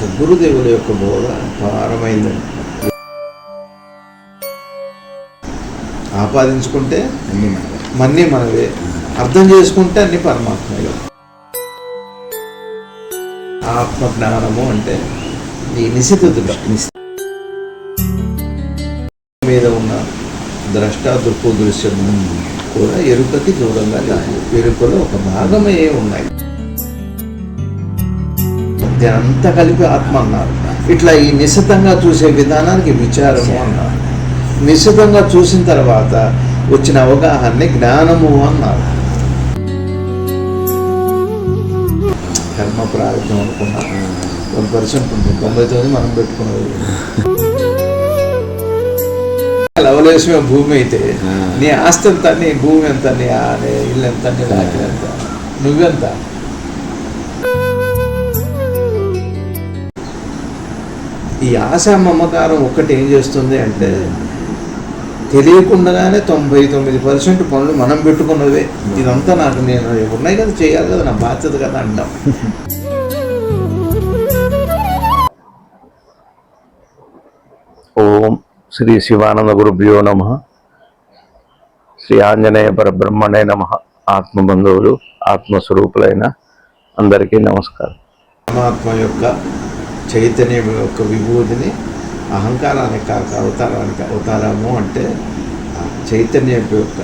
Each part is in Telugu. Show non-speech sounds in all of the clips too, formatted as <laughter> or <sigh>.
సద్గురుదేవుల యొక్క బోధ అపారమైందండి ఆపాదించుకుంటే అన్నీ మనవే. మన్నీ మనవే. అర్థం చేసుకుంటే అన్ని పరమాత్మలు. ఆత్మ జ్ఞానము అంటే ఈ నిశిత దృష్టి. మీద ఉన్న ద్రష్ట దృక్కు దృశ్యము కూడా ఎరుకకి దూరంగా ఎరుకలో ఒక భాగమే ఉన్నాయి. అంతా కలిపి ఆత్మ అన్నారు. ఇట్లా ఈ నిశితంగా చూసే విధానానికి విచారము అన్నారు. నిశితంగా చూసిన తర్వాత వచ్చిన అవగాహనని జ్ఞానము అన్నారు. కర్మ ప్రారంభం అనుకున్నా. వన్ పర్సెంట్ ఉంటుంది. తొంభై తొమ్మిది మనం పెట్టుకున్నది. లవలేశమే భూమి అయితే. నీ ఆస్తి ఎంత నీ భూమి ఎంత నీ ఇల్లు ఎంత నీ రాకిల్ ఎంత నువ్వెంత? ఈ ఆశ మమకారం ఒక్కటి ఏం చేస్తుంది అంటే తెలియకుండానే తొంభై తొమ్మిది పర్సెంట్ పనులు మనం పెట్టుకున్నవే. ఇదంతా నాకు నేను ఉన్నాయి కదా చేయాలి కదా నా బాధ్యత కదా అంటాం. ఓం శ్రీ శివానంద గురుభ్యో నమ. శ్రీ ఆంజనేయ పరబ్రహ్మణే నమ. ఆత్మబంధువులు ఆత్మస్వరూపులైన అందరికీ నమస్కారం. పరమాత్మ యొక్క చైతన్యం యొక్క విభూతిని అహంకారానికి కాక అవతారానికి అవతారము అంటే చైతన్యం యొక్క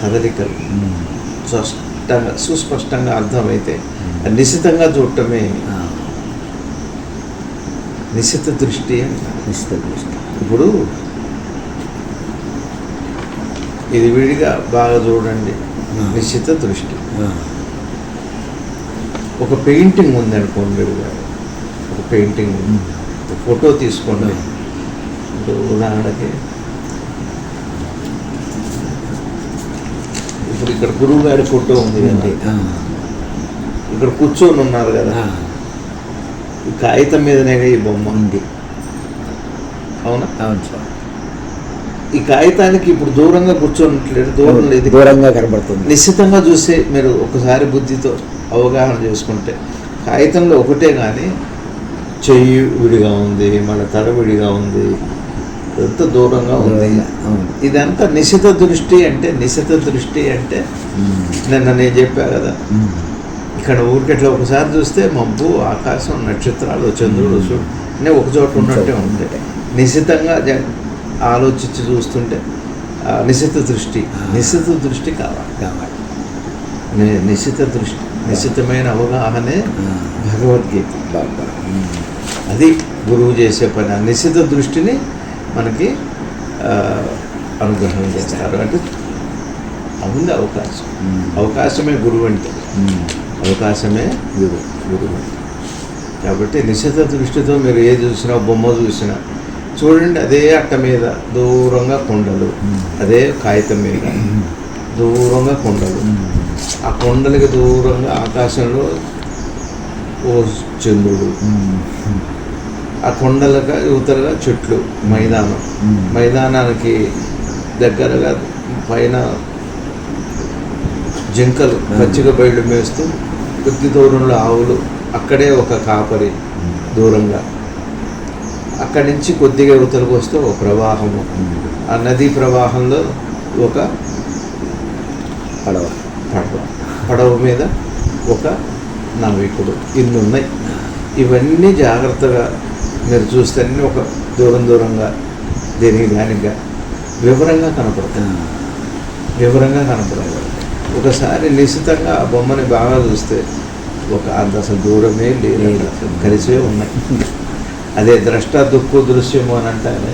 కదలికలు. స్పష్టంగా సుస్పష్టంగా అర్థమైతే ఆ నిశితంగా చూడటమే నిశిత దృష్టి అంటారు నిశ్చిత దృష్టి. ఇప్పుడు ఇది విడిగా బాగా చూడండి. నిశ్చిత దృష్టి. ఒక పెయింటింగ్ ఉంది అనుకోండి మీరు ఒక పెయింటింగ్. ఫోటో తీసుకోండి. ఇప్పుడు ఉదాహరణకి ఇప్పుడు ఇక్కడ గురువు గారి ఫోటో ఉంది కదా. ఇక్కడ కూర్చొని ఉన్నారు కదా. ఈ కాగితం మీదనే ఈ బొమ్మ. ఉంది. అవునా? అవును సార్. ఈ కాగితానికి ఇప్పుడు దూరంగా కూర్చోనట్లేదు. దూరం లేదు. దూరంగా కనబడుతుంది. నిశ్చితంగా చూసి మీరు ఒకసారి బుద్ధితో అవగాహన చేసుకుంటే. కాగితంలో ఒకటే కానీ చెయ్యి విడిగా ఉంది మన తల విడిగా ఉంది ఎంత దూరంగా ఉంది. ఇదంతా నిశిత దృష్టి అంటే నిశిత దృష్టి అంటే. నిన్న నేను చెప్పా కదా. ఇక్కడ ఊరికెట్లా ఒకసారి చూస్తే మబ్బు ఆకాశం నక్షత్రాలు చంద్రుడు అన్నీ ఒక చోట ఉన్నట్టే ఉంటాయి నిశితంగా ఆలోచించి చూస్తుంటే నిశిత దృష్టి నిశిత దృష్టి కావాలి. కావాలి. నిశిత దృష్టి. నిశితమైన అవగాహనే. భగవద్గీత ఉమ్. అది గురువు చేసే పని. ఆ నిశిత దృష్టిని మనకి అనుగ్రహం చేస్తారు. అంటే ఉంది అవకాశం. అవకాశమే గురువు అంటే. అవకాశమే గురు గురువు. కాబట్టి నిశ్చిత దృష్టితో మీరు ఏ చూసినా బొమ్మ చూసినా చూడండి అదే అట్ట మీద దూరంగా కొండలు అదే కాగితం మీద దూరంగా కొండలు. ఆ కొండలకి దూరంగా ఆకాశంలో ఓ చంద్రుడు. ఆ కొండలుగా యువతలుగా చెట్లు మైదానం. మైదానానికి దగ్గరగా పైన జింకలు పచ్చిక బయలు మేస్తూ కొద్ది దూరంలో ఆవులు అక్కడే ఒక కాపరి దూరంగా. అక్కడి నుంచి కొద్దిగా యువతలకు వస్తే ఒక ప్రవాహము. ఆ నదీ ప్రవాహంలో ఒక పడవ. పడవ పడవ మీద ఒక నావికుడు ఇన్ని ఉన్నాయి ఇవన్నీ జాగ్రత్తగా మీరు చూస్తే అన్నీ ఒక దూరం దూరంగా దేనికి దానిగా వివరంగా. కనపడతాయి. వివరంగా కనపడాలి ఒకసారి నిశ్చితంగా ఆ బొమ్మని బాగా చూస్తే ఒక అంత అసలు దూరమే లేదు కలిసే ఉన్నాయి. అదే ద్రష్ట దుక్కు దృశ్యము అని అంటారు.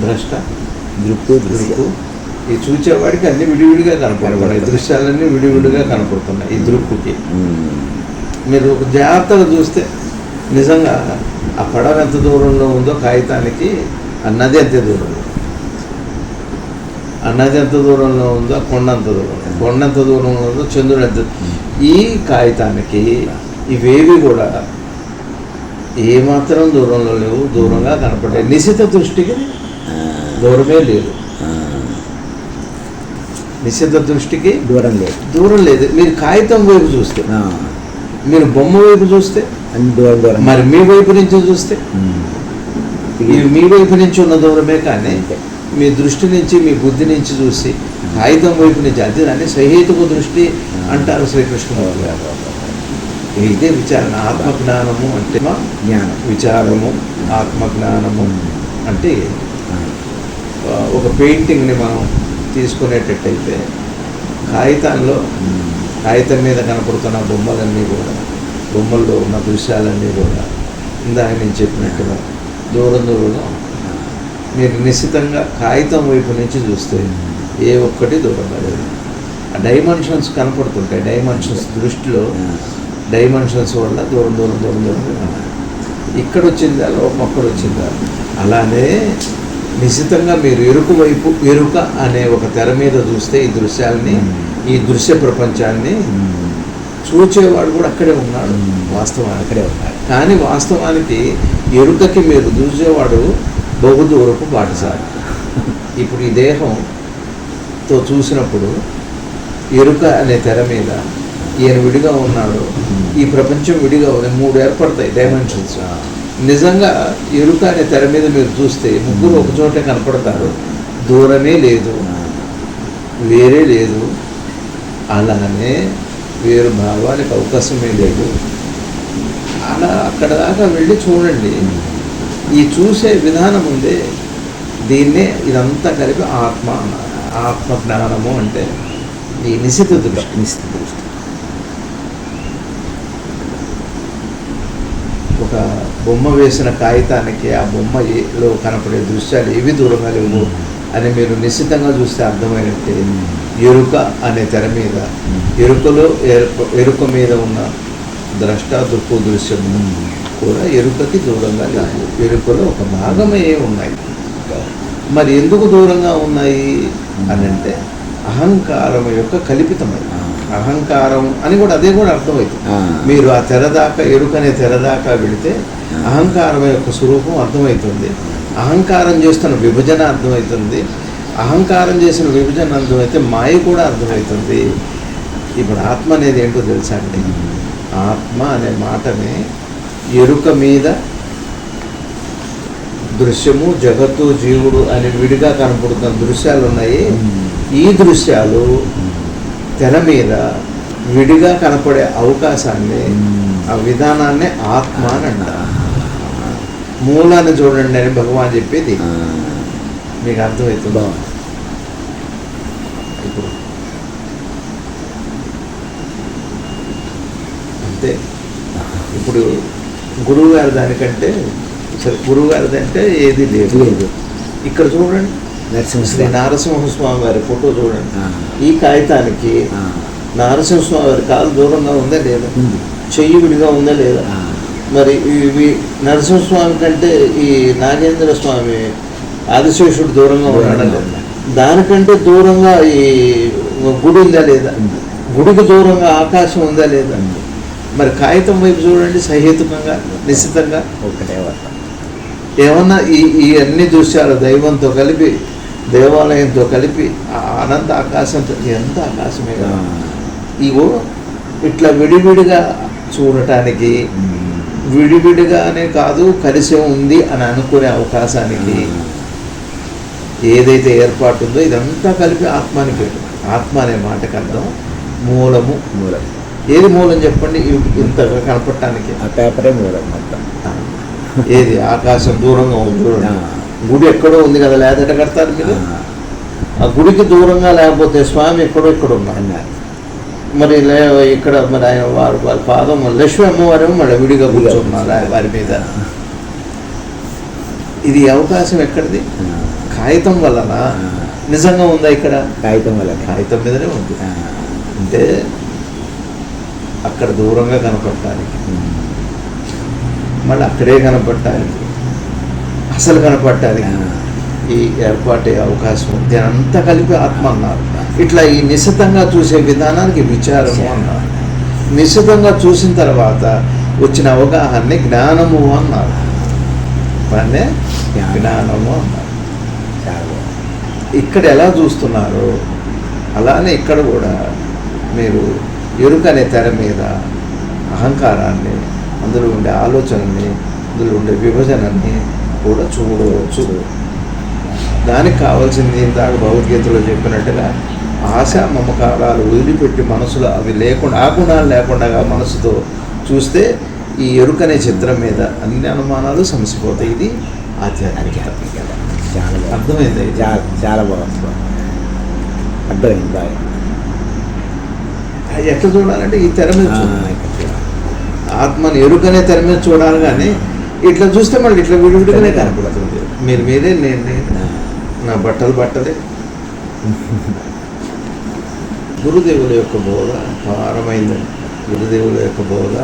ద్రష్ట దృక్కు దృక్కు ఈ చూచేవాడికి అన్ని విడివిడిగా కనపడుతున్నాయి. దృశ్యాలన్నీ విడివిడిగా కనపడుతున్నాయి. ఈ దృక్కుకి. మీరు ఒక జాగ్రత్తగా చూస్తే నిజంగా ఆ పడవ ఎంత దూరంలో ఉందో కాగితానికి ఆ నది ఎంత దూరం? ఆ నది ఎంత దూరంలో ఉందో కొండ ఎంత దూరం? కొండ ఎంత దూరంలో ఉందో చంద్రుడు ఎంత ఈ కాగితానికి ఇవేవి కూడా ఏమాత్రం దూరంలో లేవు దూరంగా కనపడాయి నిశిత దృష్టికి. దూరమే లేదు. నిశ్చిత దృష్టికి దూరం లేదు. దూరం లేదు. మీరు కాగితం వైపు చూస్తే. మీరు బొమ్మ వైపు చూస్తే. అన్ని దూరం దూరం. మరి మీ వైపు నుంచి చూస్తే. మీ వైపు నుంచి ఉన్న దూరమే కానీ. మీ దృష్టి నుంచి మీ బుద్ధి నుంచి చూసి కాగితం వైపు నుంచి అది దాన్ని సహేతుక దృష్టి అంటారు శ్రీకృష్ణుడు. గారు ఇదే విచారణ. ఆత్మజ్ఞానము అంటే మా జ్ఞానం. విచారము ఆత్మజ్ఞానము అంటే ఆ, ఆ, ఒక పెయింటింగ్ని మనం తీసుకునేటట్టయితే కాగితంలో కాగితం మీద కనపడుతున్న బొమ్మలన్నీ కూడా బొమ్మల్లో ఉన్న దృశ్యాలన్నీ కూడా ఇందాక నేను చెప్పినట్టుగా దూరం దూరంగా మీరు నిశ్చితంగా కాగితం వైపు నుంచి చూస్తే ఏ ఒక్కటి దూరంగా లేదు ఆ డైమెన్షన్స్ కనపడుతుంటాయి. డైమెన్షన్స్ దృష్టిలో డైమెన్షన్స్ వల్ల దూరం దూరం దూరం దూరం ఇక్కడ వచ్చిందా? లోపం అక్కడ వచ్చిందా? అలానే నిశ్చితంగా మీరు ఎరుక వైపు ఎరుక అనే ఒక తెర మీద చూస్తే ఈ దృశ్యాల్ని ఈ దృశ్య ప్రపంచాన్ని. చూచేవాడు కూడా అక్కడే ఉన్నాడు. మ్మ్. వాస్తవానికి అక్కడే ఉంటారు కానీ వాస్తవానికి ఎరుకకి మీరు చూసేవాడు బహుదూరపు బాటసారి. ఇప్పుడు ఈ దేహంతో చూసినప్పుడు ఎరుక అనే తెర మీద ఈయన విడిగా ఉన్నాడు. ఈ ప్రపంచం విడిగా ఉంది. మూడు ఏర్పడతాయి డైమెన్షన్స్ నిజంగా ఎరుక అనే తెర మీద మీరు చూస్తే ముగ్గురు ఒక చోటే కనపడతారు. దూరమే లేదు. వేరే లేదు. అలానే వేరు భావానికి అవకాశమే లేదు. అలా అక్కడ దాకా వెళ్ళి చూడండి. ఈ చూసే విధానం ఉందే దీన్నే ఇదంతా కలిపి ఆత్మ ఆత్మ జ్ఞానము అంటే ఈ నిశిత దృష్టి. నిశ్చిత దృష్టి ఒక బొమ్మ వేసిన కాగితానికి ఆ బొమ్మలో కనపడే దృశ్యాలు ఏవి దూరంగా లేవు అని మీరు నిశ్చితంగా చూస్తే అర్థమైనట్టే. ఎరుక అనే తెర మీద ఎరుకలో ఎరుక ఎరుక మీద ఉన్న ద్రష్ట దుఃఖ దృశ్యము కూడా ఎరుకకి దూరంగా లేవు ఎరుకలో ఒక భాగమే ఉన్నాయి. మరి ఎందుకు దూరంగా ఉన్నాయి? అని అంటే అహంకారం యొక్క కల్పితమైన అహంకారం అని కూడా అదే కూడా అర్థమవుతుంది. మీరు ఆ తెరదాకా ఎరుకనే తెరదాకా వెళితే అహంకారం యొక్క స్వరూపం అర్థమవుతుంది అహంకారం చేస్తున్న విభజన అర్థమవుతుంది అహంకారం చేసిన విభజన అర్థమైతే మాయ కూడా అర్థమవుతుంది ఇప్పుడు ఆత్మ అనేది ఏంటో తెలుసా అండి? ఆత్మ అనే మాటని ఎరుక మీద దృశ్యము జగత్తు జీవుడు అని విడిగా కనపడుతున్న దృశ్యాలు ఉన్నాయి ఈ దృశ్యాలు తెర మీద విడిగా కనపడే అవకాశాన్ని ఆ విధానాన్ని ఆత్మ అని అంటారు. మూలాన్ని చూడండి అని భగవాన్ చెప్పేది. మీకు అర్థమవుతుందా ఇప్పుడు. అంతే. ఇప్పుడు గురువు గారి దానికంటే సరే గురువు గారిది అంటే ఏది లేదు. లేదు. ఇక్కడ చూడండి. శ్రీ నరసింహ నారసింహస్వామి వారి ఫోటో చూడండి. ఈ కాగితానికి నారసింహస్వామి వారి కాలు దూరంగా ఉందా లేదా? చెయ్యి విడిగా ఉందా లేదా? మరి ఇవి నరసింహస్వామి కంటే ఈ నాగేంద్ర స్వామి ఆదిశేషుడు దూరంగా ఉన్నాడా లేదా? దానికంటే దూరంగా ఈ గుడి ఉందా లేదా. గుడికి దూరంగా ఆకాశం ఉందా లేదా. మరి కాగితం వైపు చూడండి సహేతుకంగా నిశ్చితంగా. ఒకటే ఏమన్నా ఈ ఈ అన్ని దృశ్యాలు దైవంతో కలిపి దేవాలయంతో కలిపి ఆ అనంత ఆకాశంతో ఎంత ఆకాశమే కదా. ఇగో ఇట్లా విడివిడిగా చూడటానికి విడివిడిగానే కాదు కలిసే ఉంది అని అనుకునే అవకాశానికి ఏదైతే ఏర్పాటు ఉందో ఇదంతా కలిపి ఆత్మానికి ఆత్మ అనే మాటకి అర్థం మూలము. మూలం. ఏది మూలం చెప్పండి? ఇ- ఇంతగా కనపడటానికి. ఆ పేపరే మూలం మొత్తం. ఏది? ఆకాశం దూరంగా ఉంది. గుడి ఎక్కడో ఉంది కదా లేదట కడతారు మీరు? ఆ, గుడికి దూరంగా లేకపోతే స్వామి ఎక్కడో ఇక్కడ ఉన్నారు. మరి లే ఇక్కడ మరి ఆయన వారు వారి పాదం లక్ష్మీ అమ్మవారేమో మళ్ళీ విడిగా కూర్చున్నారు వారి మీద. ఇది అవకాశం ఎక్కడిది? కాగితం వలన నిజంగా ఉందా ఇక్కడ? కాగితం వల్ల కాగితం మీదనే ఉంది. అంటే అక్కడ దూరంగా కనపడటానికి. మళ్ళీ అక్కడే కనపడటానికి. అసలు కనపడటానికి ఆ, ఈ ఏర్పాటే అవకాశం. ఉంది అంతా కలిపి ఆత్మ అన్నారు ఇట్లా ఈ నిశితంగా చూసే విధానానికి విచారము అన్నారు. నిశితంగా చూసిన తర్వాత వచ్చిన అవగాహనని జ్ఞానము అన్నారు. దాన్నే జ్ఞానము అన్నారు. ఇక్కడ ఎలా చూస్తున్నారు అలానే ఇక్కడ కూడా మీరు ఎరుక అనే తెర మీద అహంకారాన్ని అందులో ఉండే ఆలోచనని అందులో ఉండే విభజనని కూడా చూడవచ్చు. దానికి కావాల్సింది ఇందాక భగవద్గీతలో చెప్పినట్టుగా ఆశ మమకారాలు వదిలిపెట్టి మనసులో అవి లేకుండా ఆ గుణాలు లేకుండా మనసుతో చూస్తే ఈ ఎరుకనే చిత్రం మీద అన్ని అనుమానాలు సమసిపోతాయి. ఇది ఆధ్యాత్మిక అర్థమైంది? చాలా బాగుంది. అర్థమైంది. ఎట్లా చూడాలంటే ఈ తెర మీద. ఆత్మని ఎరుకనే తెర మీద చూడాలి కానీ ఇట్లా చూస్తే మళ్ళీ ఇట్లా విడివిడిగానే కనపడుతుంది మీరు. మీరే నేను నా బట్టలు బట్టలే. గురుదేవుల యొక్క బోధ అపారమైందండి గురుదేవుల యొక్క బోధ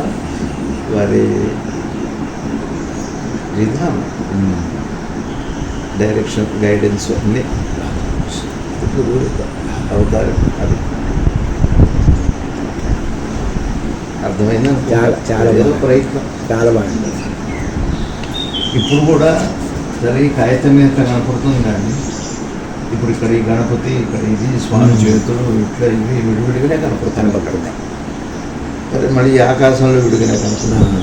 వారి విధానం. డైరెక్షన్ గైడెన్స్ అన్నీ. గురువు అవతారం అది. అర్థమైందా? చాలా. ప్రయత్నం. చాలా బాగుంది. ఇప్పుడు కూడా సరే ఈ కాగితం మీద కనపడుతుంది కానీ ఇప్పుడు ఇక్కడ ఈ గణపతి ఇక్కడ ఇది స్వామి. చేతులు ఇట్లా ఇవి విడివిడిగానే కనపడుతుంది కనపడుతుంది సరే మళ్ళీ ఈ ఆకాశంలో విడిగానే ఆ, కనపడుతుంది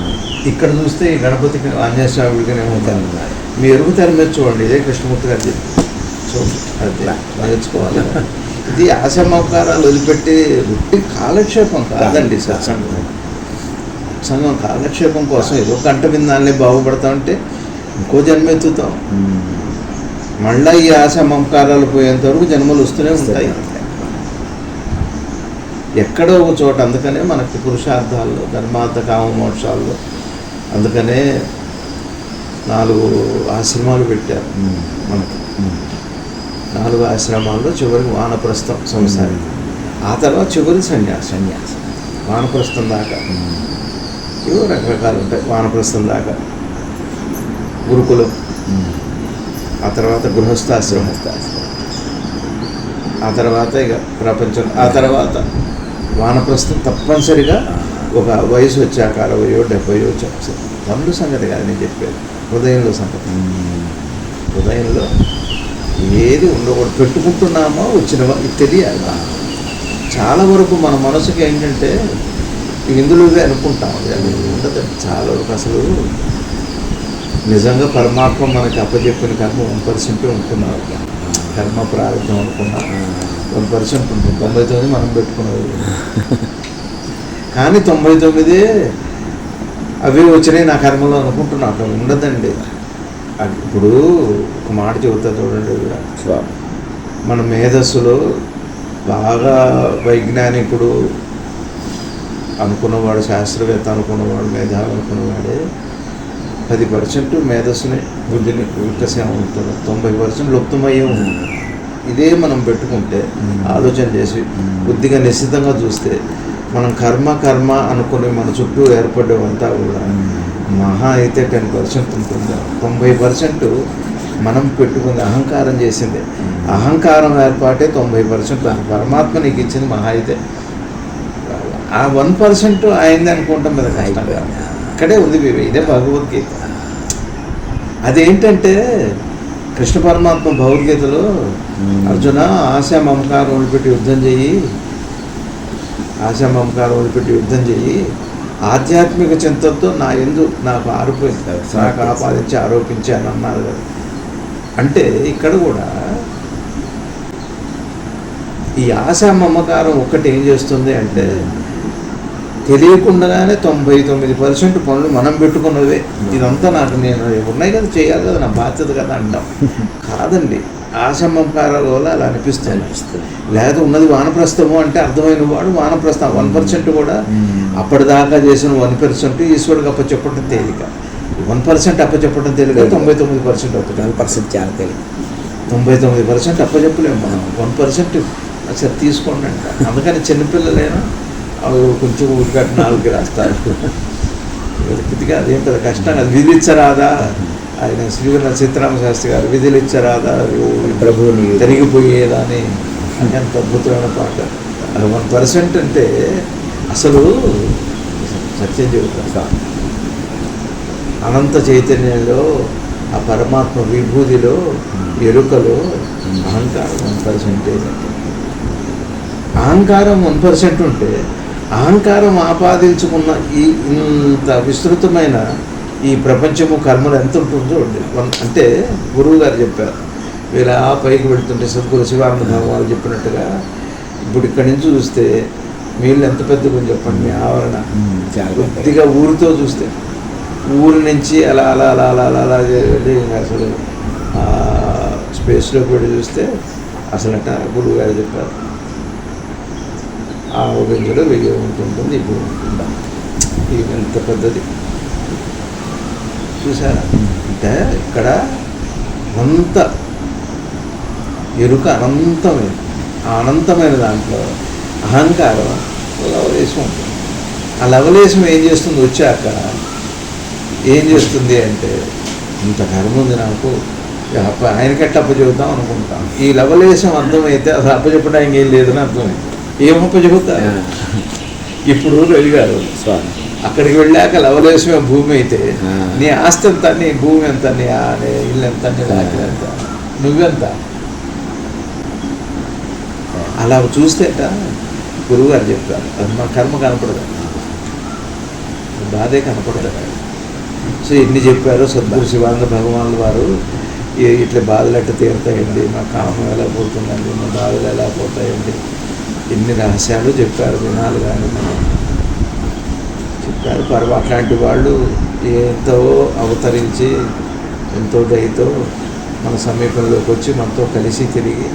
ఇక్కడ చూస్తే ఈ గణపతికి ఆంజనేయ స్వామి విడిగానే కనపడుతుంది. మీ ఎరుగు తెర మీద చూడండి ఇదే కృష్ణమూర్తి గారు చెప్పి చూడండి అది నేర్చుకోవాలి ఇది ఆశమకారాలు వదిలిపెట్టి ఉట్టి కాలక్షేపం కాదండి సత్సంగం. సంఘం కాలక్షేపం కోసం ఏదో గంట విందాలే బాగుపడతా ఉంటే ఇంకో జన్మ ఎత్తుతాం. మళ్ళీ ఈ ఆశ మమకారాలు పోయేంత వరకు జన్మలు వస్తూనే ఉంటాయి ఎక్కడో ఒక చోట అందుకనే మనకి పురుషార్థాల్లో ధర్మార్థ కామ మోక్షాల్లో అందుకనే నాలుగు ఆశ్రమాలు పెట్టారు. మనకి. నాలుగు ఆశ్రమాల్లో చివరికి వానప్రస్థం సంసారి ఆ తర్వాత చివరి సన్యాసం సన్యాసం వానప్రస్థం దాకా. ఇవో రకరకాలు ఉంటాయి వానప్రస్థం దాకా గురుకులం. ఆ తర్వాత గృహస్థాశ్రమం. ఆ తర్వాత ఇక ప్రపంచం. ఆ తర్వాత వానప్రస్థం తప్పనిసరిగా ఒక వయసు వచ్చాక అరవయో డెబ్బయో వచ్చాక పనుల సంగతి కాదు నేను చెప్పేది. హృదయంలో సంగతి. హృదయంలో ఏది ఉండకూడదు. పెట్టుకుంటున్నామో వచ్చిన ఇది తెలియాలి. చాలా వరకు మన మనసుకి ఏంటంటే ఇందులోవే అనుకుంటాం. అది ఉండదు. చాలా వరకు అసలు నిజంగా పరమాత్మ మనకి అప్పచెప్పిన కర్మ వన్ పర్సెంట్ ఉంటున్నారు. కర్మ ప్రారంభం అనుకున్నా వన్ పర్సెంట్ ఉంటుంది. తొంభై తొమ్మిది మనం పెట్టుకున్నది. కానీ తొంభై తొమ్మిది అవే వచ్చినాయి నా కర్మలో అనుకుంటున్నా. అట్లా ఉండదండి. ఇప్పుడు ఒక మాట చెబుతా చూడండి మన మేధస్సులో బాగా వైజ్ఞానికుడు అనుకున్నవాడు శాస్త్రవేత్త అనుకున్నవాడు మేధావి అనుకున్నవాడే పది పర్సెంట్ మేధస్సుని బుద్ధిని వికసం ఉంటుంది తొంభై పర్సెంట్ లుప్తమయ్యే ఉంది. ఇదే మనం పెట్టుకుంటే ఆలోచన చేసి బుద్ధిగా నిశ్చితంగా చూస్తే మనం కర్మ కర్మ అనుకుని మన చుట్టూ ఏర్పడేవంతా కూడా మహా అయితే టెన్ పర్సెంట్ ఉంటుంది. తొంభై పర్సెంట్ మనం పెట్టుకుంది అహంకారం చేసింది. అహంకారం ఏర్పాటే తొంభై పర్సెంట్ పరమాత్మ నీకు ఇచ్చింది మహా అయితే. ఆ వన్ పర్సెంట్ అయింది అనుకుంటాం మీద కష్టంగా ఇక్కడే ఉంది వివే ఇదే భగవద్గీత. అదేంటంటే కృష్ణ పరమాత్మ భగవద్గీతలో అర్జున ఆశ మమకారం వదిలిపెట్టి యుద్ధం చెయ్యి ఆశ మమకారం వదిలిపెట్టి యుద్ధం చెయ్యి ఆధ్యాత్మిక చింతనతో నా ఎందు నాకు ఆరోపించి నాకు ఆపాదించి ఆరోపించి అని అన్నారు కదా. అంటే ఇక్కడ కూడా ఈ ఆశ మమకారం ఒక్కటి ఏం చేస్తుంది అంటే తెలియకుండానే తొంభై తొమ్మిది పర్సెంట్ పనులు మనం పెట్టుకున్నవే. ఇదంతా నాకు నేను ఉన్నాయి కదా చేయాలి కదా నా బాధ్యత కదా అంటాం. కాదండి ఆశ మమకారాల వల్ల అలా అనిపిస్తుంది. లేదా ఉన్నది వానప్రస్థము అంటే అర్థమైన వాడు వానప్రస్థం వన్ పర్సెంట్ కూడా. అప్పటిదాకా చేసిన వన్ పర్సెంట్ ఈశ్వరుడికి అప్పచెప్పడం తేలిక. వన్ పర్సెంట్ అప్పచెప్పడం తేలిక తొంభై తొమ్మిది పర్సెంట్ వన్ అవుతుంది పర్సెంట్ చాలా తెలియదు తొంభై తొమ్మిది పర్సెంట్ అప్పచెప్పలేము మనం. వన్ పర్సెంట్ సరే తీసుకోండి అంట. అందుకని చిన్నపిల్లలైనా కొంచెం ఉరికట్టు నాలుగు రాస్తారు కొద్దిగా అదేం పెద్ద కష్టం అది విధించరాదా? ఆయన శ్రీవర సీతారామ శాస్త్రి గారు విధులిచ్చరాదా ప్రభువుని తరిగిపోయేదని? అని ఎంత అద్భుతమైన పాట. అది వన్ పర్సెంట్ అంటే అసలు సత్యం స్వామి అనంత చైతన్యంలో ఆ పరమాత్మ విభూతిలో ఎరుకలో అహంకారం వన్ పర్సెంటేజ్. అహంకారం వన్ పర్సెంట్ ఉంటే అహంకారం ఆపాదించుకున్న ఈ ఇంత విస్తృతమైన ఈ ప్రపంచము కర్మలు ఎంత ఉంటుందో అంటే గురువు గారు చెప్పారు. వీళ్ళు ఆ పైకి వెళ్తుంటే సద్గురు శివానంద భగవాన్ చెప్పినట్టుగా ఇప్పుడు ఇక్కడి నుంచి చూస్తే వీళ్ళు ఎంత పెద్దగా చెప్పండి మీ ఆవరణ. కొద్దిగా ఊరితో చూస్తే ఊరి నుంచి అలా అలా అలా అలా అలా అలా అసలు స్పేస్లోకి వెళ్ళి చూస్తే అసలట గురువు గారు చెప్పారు. ఆ గింజలో వెయ్యి ఉంటుంటుంది. ఇప్పుడు ఉంటుందా ఇది ఎంత పెద్దది చూసారా అంటే ఇక్కడ అంత ఎరుక అనంతమైన ఆ అనంతమైన దాంట్లో అహంకారం లవలేశం ఉంటుంది. ఆ లవలేశం ఏం చేస్తుంది? వచ్చాక ఏం చేస్తుంది అంటే ఇంత కర్మ ఉంది నాకు. ఇక అప్ప ఆయనకట్ట అప్పచెబుతాం అనుకుంటాం. ఈ లవలేశం అర్థమైతే అసలు అప్పచెప్పడానికి ఏం లేదని అర్థమైంది. ఏం అప్పచెబుతా ఆ, ఇప్పుడు రవి గారు స్వామి. అక్కడికి వెళ్ళాక లవలేశమే భూమి అయితే. నీ ఆస్తి ఎంత నీ భూమి ఎంత నీ ఇల్లు ఎంత నీ ఎంత నువ్వెంత? అలా చూస్తేట గురువు గారు చెప్పారు అది మన కర్మ కనపడదు. బాధే కనపడదు. సో ఎన్ని చెప్పారో సద్గురు శివానంద భగవానుల వారు ఇట్లా బాధలు ఎట్ట తీరుతాయండి మా కామం ఎలా పోతుందండి మా బాధలు ఎలా పోతాయండి ఎన్ని రహస్యాలు చెప్పారు వినాలి కానీ మనం. చెప్పారు పర్వ అట్లాంటి వాళ్ళు ఎంతో అవతరించి ఎంతో దయతో మన సమీపంలోకి వచ్చి మనతో కలిసి తిరిగి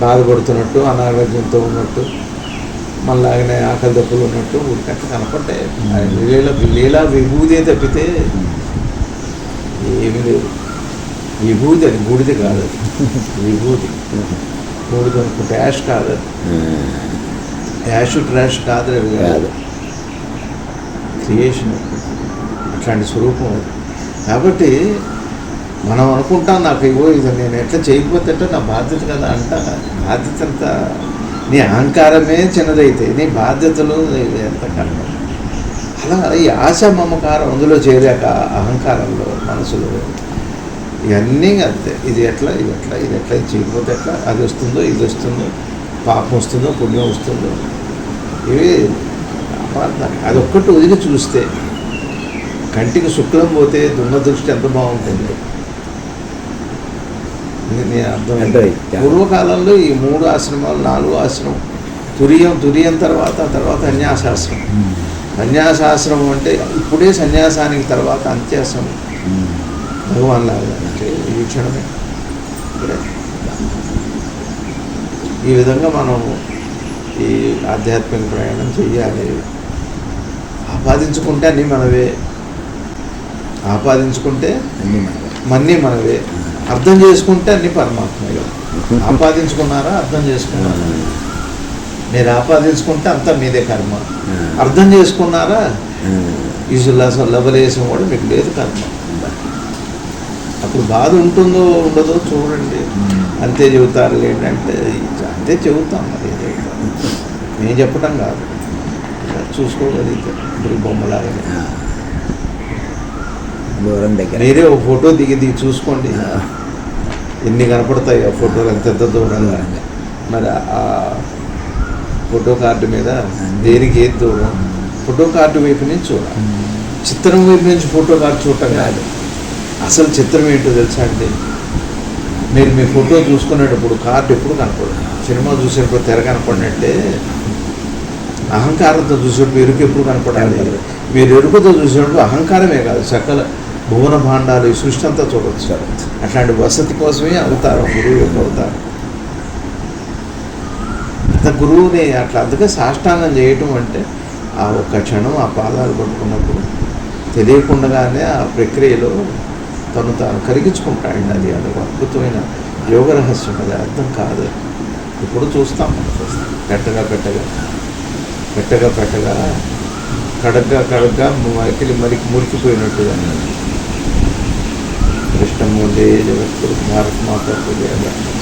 బాధపడుతున్నట్టు అనారోగ్యంతో ఉన్నట్టు మనలాగనే ఆకలి దప్పులు ఉన్నట్టు ఊరికట్టు కనపడ్డాయి. లీల లీలా విభూదే తప్పితే ఏమీ లేదు. విభూతి అది బూడిద కాదు అది. విభూతి బూడిద అనుకుంటే యాష్ కాదు. యాష్ ట్రాష్ కాదు అది. కాదు. క్రియేషన్. అట్లాంటి స్వరూపం కాబట్టి మనం అనుకుంటాం నాకు ఇగో ఇది నేను ఎట్లా చేయకపోతే అంటే నా బాధ్యత కదా అంట. బాధ్యత అంతా నీ అహంకారమే చిన్నదైతే నీ బాధ్యతలు ఎంత కర్మ. అలా ఈ ఆశ మమకారం అందులో చేరాక అహంకారంలో మనసులో ఇవన్నీ అంతే. ఇది ఎట్లా ఇది ఎట్లా ఇది ఎట్లా ఇది చేయకపోతే ఎట్లా అది వస్తుందో ఇది వస్తుందో పాపం వస్తుందో పుణ్యం వస్తుందో. ఇవి అది ఒక్కటి వదిలి చూస్తే కంటికి శుక్లం పోతే దున్న దృష్టి ఎంత బాగుంటుంది. నేను అర్థం. పూర్వకాలంలో ఈ మూడు ఆశ్రమాలు నాలుగు ఆశ్రమం తురియం తురియం తర్వాత తర్వాత సన్యాసాశ్రమం. ఉమ్, సన్యాసాశ్రమం అంటే ఇప్పుడే సన్యాసానికి తర్వాత అంత్యాశ్రమం. భగవాన్ లాగా అంటే ఈ క్షణమే ఇక్కడే. ఈ విధంగా మనం ఈ ఆధ్యాత్మిక ప్రయాణం చెయ్యాలి. ఆపాదించుకుంటే అన్నీ మనవే. ఆపాదించుకుంటే. మన్నీ మనవే. అర్థం చేసుకుంటే అన్ని పరమాత్మగా <laughs> ఆపాదించుకున్నారా? అర్థం చేసుకున్నారా? <laughs> మీరు ఆపాదించుకుంటే అంతా మీదే కర్మ. <laughs> అర్థం చేసుకున్నారా? ఈ లవలేసం కూడా మీకు లేదు కర్మ. అప్పుడు బాధ ఉంటుందో ఉండదో చూడండి. అంతే చెబుతారు ఏంటంటే అంతే చెబుతాం మరి. నేను చెప్పటం కాదు. చూసుకోగలిగితే ఇప్పుడు బొమ్మలాగానే. ఆ. దూరం దగ్గర. మీరే ఒక ఫోటో దిగి దిగి చూసుకోండి. ఎన్ని కనపడతాయి ఆ ఫోటోలు ఎంత ఎంత దూరంగా. మరి ఆ ఫోటో కార్డు మీద దేనికి ఏది దూరం? ఫోటో కార్డు వైపు నుంచి చూడాలి. చిత్రం వైపు నుంచి ఫోటో కార్డు చూడటం కాదు. అసలు చిత్రం ఏంటో తెలుసా అండి? మీరు మీ ఫోటో చూసుకునేటప్పుడు కార్డు ఎప్పుడు కనపడదు. సినిమా చూసేటప్పుడు తెర కనపడినట్టే అహంకారంతో చూసేటప్పుడు ఎరుకు ఎప్పుడు కనపడాలి. మీరు ఎరుకుతో చూసేటప్పుడు అహంకారమే కాదు సకల భువన భాండాలు ఈ సృష్టి అంతా చూడవచ్చు అట్లాంటి వసతి కోసమే అవతారం గురువు యొక్క అవతారం. అంత గురువుని అట్లా అందుకే సాష్టాంగం చేయటం అంటే ఆ ఒక్క క్షణం ఆ పాదాలు పట్టుకున్నప్పుడు తెలియకుండానే ఆ ప్రక్రియలో తను తాను కరిగించుకుంటాడు అది అదొక అద్భుతమైన యోగ రహస్యం. అది అర్థం కాదు. ఇప్పుడు చూస్తాం. పెట్టగా పెట్టగా. పెట్టగా పెట్టగా. కడగ్గా కడగ్గా మరికి మరికి మురికిపోయినట్టుగా కృష్ణమూర్తి జగత్తుడు భారత్ మాత